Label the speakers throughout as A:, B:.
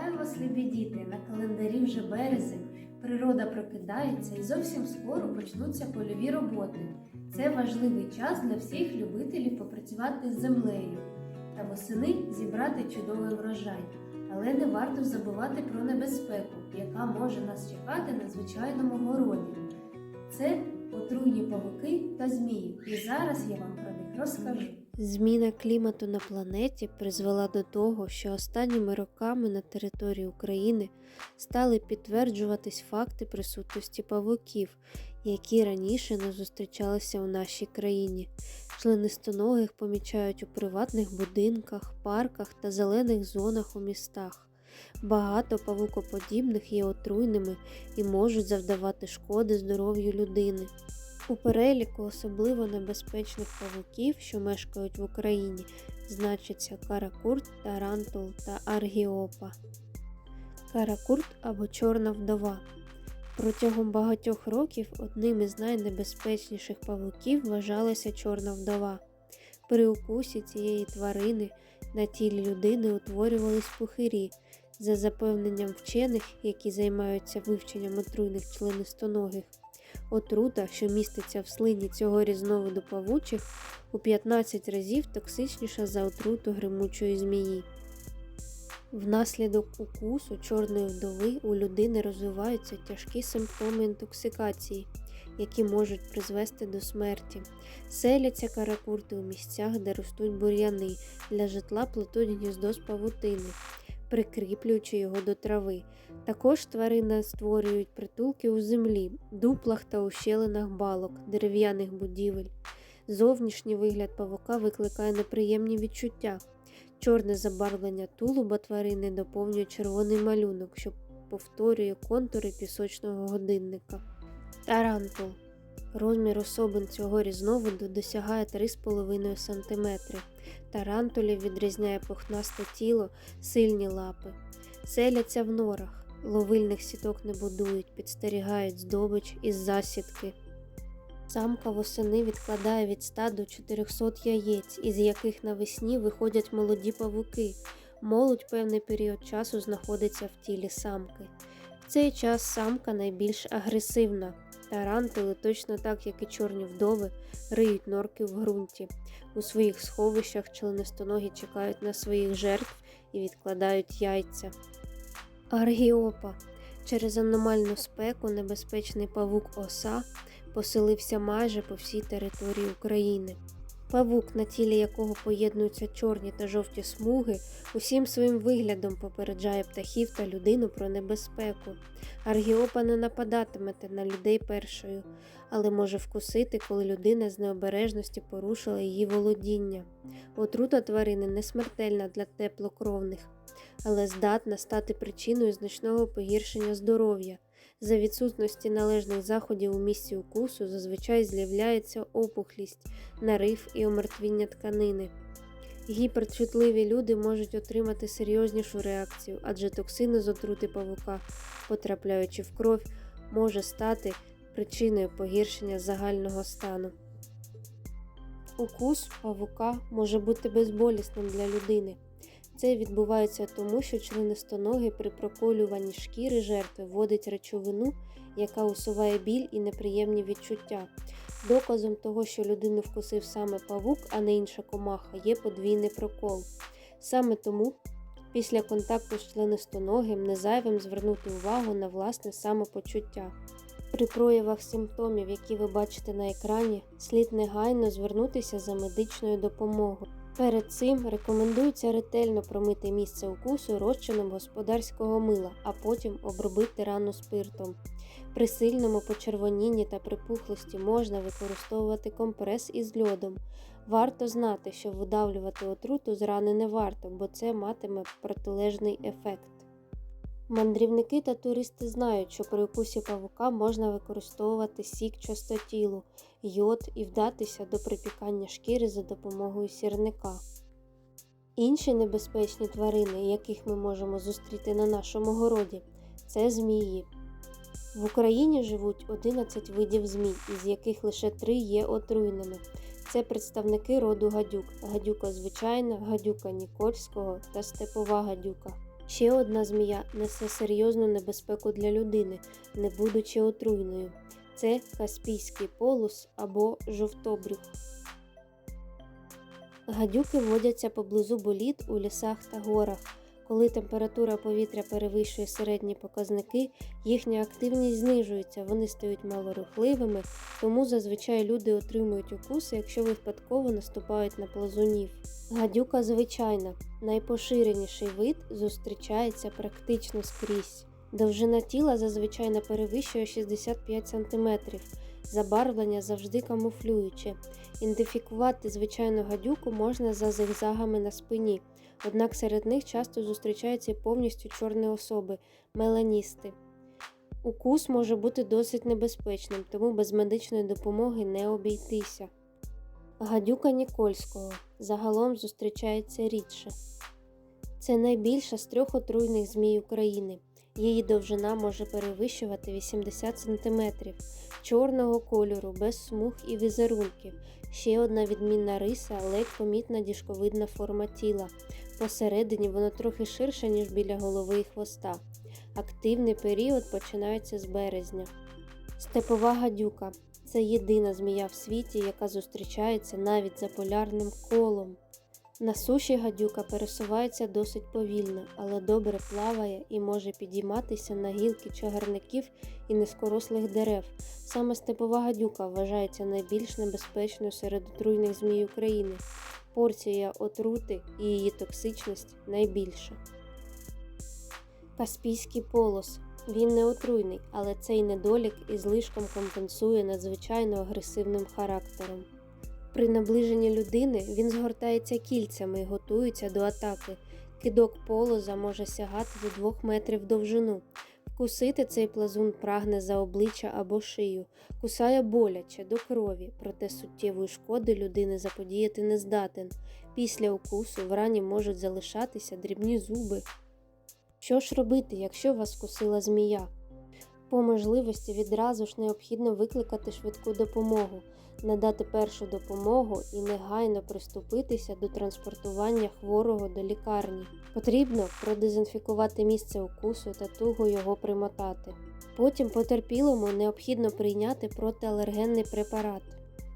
A: Вітаю вас, діти! На календарі вже березень. Природа прокидається і зовсім скоро почнуться польові роботи. Це важливий час для всіх любителів попрацювати з землею та восени зібрати чудовий врожай. Але не варто забувати про небезпеку, яка може нас чекати на звичайному городі. Це отруйні павуки та змії. І зараз я вам про них розкажу.
B: Зміна клімату на планеті призвела до того, що останніми роками на території України стали підтверджуватись факти присутності павуків, які раніше не зустрічалися у нашій країні. Членистоногих помічають у приватних будинках, парках та зелених зонах у містах. Багато павукоподібних є отруйними і можуть завдавати шкоди здоров'ю людини. У переліку особливо небезпечних павуків, що мешкають в Україні, значаться каракурт, тарантул та аргіопа. Каракурт або чорна вдова. Протягом багатьох років одним із найнебезпечніших павуків вважалася чорна вдова. При укусі цієї тварини на тілі людини утворювались пухирі. За запевненням вчених, які займаються вивченням отруйних членистоногих, Отрута, що міститься в слині цього різновиду павучих, у 15 разів токсичніша за отруту гримучої змії. Внаслідок укусу чорної вдови у людини розвиваються тяжкі симптоми інтоксикації, які можуть призвести до смерті. Селяться каракурти у місцях, де ростуть бур'яни, для житла плетуть гніздо з павутини, прикріплюючи його до трави. Також тварини створюють притулки у землі, дуплах та ущелинах балок, дерев'яних будівель. Зовнішній вигляд павука викликає неприємні відчуття. Чорне забарвлення тулуба тварини доповнює червоний малюнок, що повторює контури пісочного годинника. Тарантул. Розмір особин цього різновиду досягає 3,5 см. Тарантулів відрізняє пухнасте тіло, сильні лапи. Селяться в норах. Ловильних сіток не будують, підстерігають здобич із засідки. Самка восени відкладає від 100 до 400 яєць, із яких навесні виходять молоді павуки. Молодь певний період часу знаходиться в тілі самки. В цей час самка найбільш агресивна. Тарантули, точно так як і чорні вдови, риють норки в ґрунті. У своїх сховищах членистоногі чекають на своїх жертв і відкладають яйця. Аргіопа. Через аномальну спеку небезпечний павук оса поселився майже по всій території України. Павук, на тілі якого поєднуються чорні та жовті смуги, усім своїм виглядом попереджає птахів та людину про небезпеку. Аргіопа не нападатиме на людей першою, але може вкусити, коли людина з необережності порушила її володіння. Отрута тварини не смертельна для теплокровних, але здатна стати причиною значного погіршення здоров'я. За відсутності належних заходів у місці укусу зазвичай з'являється опухлість, нарив і омертвіння тканини. Гіперчутливі люди можуть отримати серйознішу реакцію, адже токсини з отрути павука, потрапляючи в кров, може стати причиною погіршення загального стану. Укус павука може бути безболісним для людини. Це відбувається тому, що членистоноги при проколюванні шкіри жертви вводить речовину, яка усуває біль і неприємні відчуття. Доказом того, що людину вкусив саме павук, а не інша комаха, є подвійний прокол. Саме тому після контакту з членистоногим не зайвим звернути увагу на власне самопочуття. При проявах симптомів, які ви бачите на екрані, слід негайно звернутися за медичною допомогою. Перед цим рекомендується ретельно промити місце укусу розчином господарського мила, а потім обробити рану спиртом. При сильному почервонінні та припухлості можна використовувати компрес із льодом. Варто знати, що видавлювати отруту з рани не варто, бо це матиме протилежний ефект. Мандрівники та туристи знають, що при укусі павука можна використовувати сік частотілу, йод і вдатися до припікання шкіри за допомогою сірника. Інші небезпечні тварини, яких ми можемо зустріти на нашому городі, це змії. В Україні живуть 11 видів змій, із яких лише 3 є отруйними. Це представники роду гадюк: гадюка звичайна, гадюка Нікольського та степова гадюка. Ще одна змія несе серйозну небезпеку для людини, не будучи отруйною. Це Каспійський полус або жовтобрюх. Гадюки водяться поблизу боліт у лісах та горах. Коли температура повітря перевищує середні показники, їхня активність знижується, вони стають малорухливими, тому зазвичай люди отримують укуси, якщо випадково наступають на плазунів. Гадюка звичайна, найпоширеніший вид зустрічається практично скрізь. Довжина тіла зазвичай не перевищує 65 см. Забарвлення завжди камуфлююче. Ідентифікувати звичайну гадюку можна за зигзагами на спині, однак серед них часто зустрічаються повністю чорні особи меланісти. Укус може бути досить небезпечним, тому без медичної допомоги не обійтися. Гадюка Нікольського загалом зустрічається рідше. Це найбільша з трьох отруйних змій України. Її довжина може перевищувати 80 см, чорного кольору, без смуг і візерунків. Ще одна відмінна риса ледь помітна діжковидна форма тіла. Посередині воно трохи ширше, ніж біля голови і хвоста. Активний період починається з березня. Степова гадюка це єдина змія в світі, яка зустрічається навіть за полярним колом. На суші гадюка пересувається досить повільно, але добре плаває і може підійматися на гілки чагарників і низькорослих дерев. Саме степова гадюка вважається найбільш небезпечною серед отруйних змій України. Порція отрути і її токсичність найбільша. Каспійський полос. Він не отруйний, але цей недолік із лишком компенсує надзвичайно агресивним характером. При наближенні людини він згортається кільцями і готується до атаки. Кидок полоза може сягати до 2 метрів довжину. Вкусити цей плазун прагне за обличчя або шию, кусає боляче до крові, проте суттєвої шкоди людини заподіяти не здатен. Після укусу в рані можуть залишатися дрібні зуби. Що ж робити, якщо вас вкусила змія? По можливості відразу ж необхідно викликати швидку допомогу, надати першу допомогу і негайно приступитися до транспортування хворого до лікарні. Потрібно продезінфікувати місце укусу та туго його примотати. Потім потерпілому необхідно прийняти протиалергенний препарат.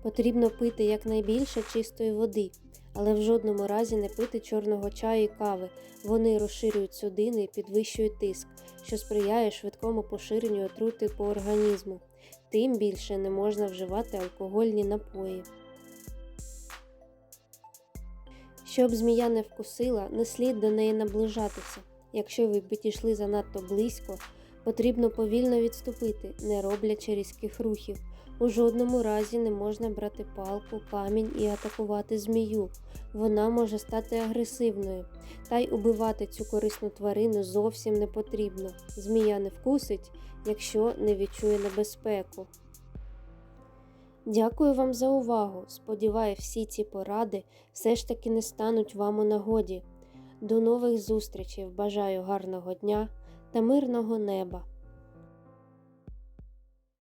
B: Потрібно пити якнайбільше чистої води, але в жодному разі не пити чорного чаю і кави. Вони розширюють судини і підвищують тиск, що сприяє швидкому поширенню отрути по організму. Тим більше не можна вживати алкогольні напої. Щоб змія не вкусила, не слід до неї наближатися. Якщо ви підійшли занадто близько, потрібно повільно відступити, не роблячи різких рухів. У жодному разі не можна брати палку, камінь і атакувати змію. Вона може стати агресивною, та й убивати цю корисну тварину зовсім не потрібно. Змія не вкусить, якщо не відчує небезпеку. Дякую вам за увагу. Сподіваюся, всі ці поради все ж таки не стануть вам у нагоді. До нових зустрічей. Бажаю гарного дня та мирного неба!